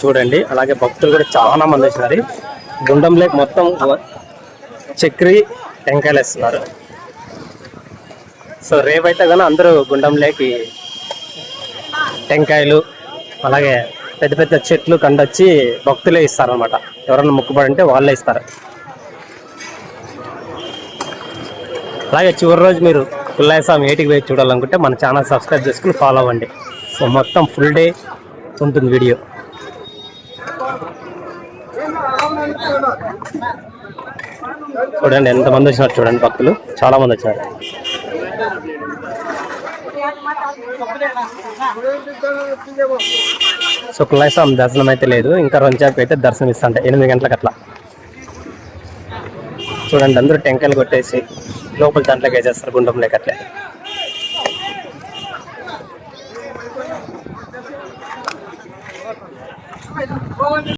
చూడండి అలాగే భక్తులు కూడా చాలా మంది వచ్చినారు గుండం లేక్ మొత్తం చక్రి టెంకాయలు వేస్తున్నారు. సో రేపైతే కానీ అందరూ గుండం లేకి టెంకాయలు అలాగే పెద్ద పెద్ద చెట్లు కండొచ్చి భక్తులే ఇస్తారనమాట ఎవరన్నా మొక్కుబడి ఉంటే వాళ్ళే ఇస్తారు. అలాగే చివరి రోజు మీరు పుల్లయ్య స్వామి ఏటికి పోయి చూడాలనుకుంటే మన ఛానల్ సబ్స్క్రైబ్ చేసుకుని ఫాలో అవ్వండి. సో మొత్తం ఫుల్ డే ఉంటుంది వీడియో చూడండి ఎంతమంది వచ్చినారు చూడండి భక్తులు. చాలా మంది వచ్చారు సో పుల్లయ్య స్వామి దర్శనం అయితే లేదు. ఇంకా రొంచాకు అయితే దర్శనం ఇస్తా ఎనిమిది గంటలకు అట్లా చూడండి అందరూ టెంకాయలు కొట్టేసి లోపల దాంట్లోకి వేసేస్తారు గుండం లేక అట్లే.